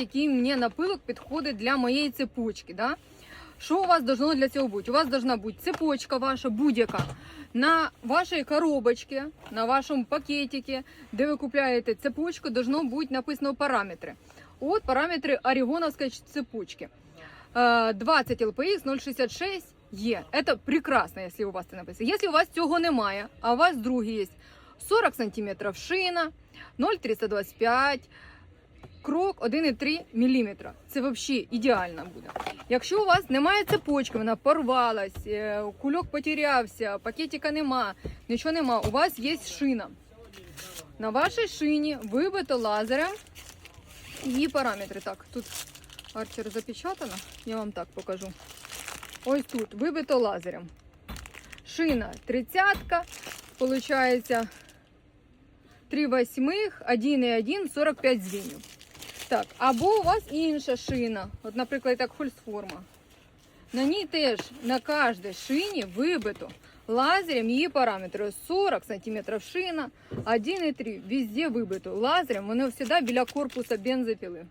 який мені напилок підходить для моєї цепочки. Да? Що у вас должно для цього бути? У вас должна бути цепочка ваша будь-яка на вашій коробочці, на вашому пакетике, де ви купляєте цепочку, должно бути написано параметри. От параметри орегоновської цепочки. Е, 20 LPX 066 є. Це прекрасно, якщо у вас це написано. Якщо у вас цього немає, а у вас другий є 40 см шина, 0,325 крок 1,3 мм. Це взагалі ідеально буде. Якщо у вас немає цепочки, вона порвалась, е, кульок потерявся, пакетика нема, нічого нема, у вас є шина. На вашій шині вибито лазером її параметри. Так, тут арчер запечатано, я вам так покажу. Ось тут вибито лазером. Шина 30, получається 3 восьмих, 1,1, 45 звінів. Так, або у вас інша шина, от, наприклад, так фольсформа. На ній теж на кожній шині вибито лазером її параметри 40 см шина, 1,3 везде вибито лазером, воно завжди біля корпуса бензопіли.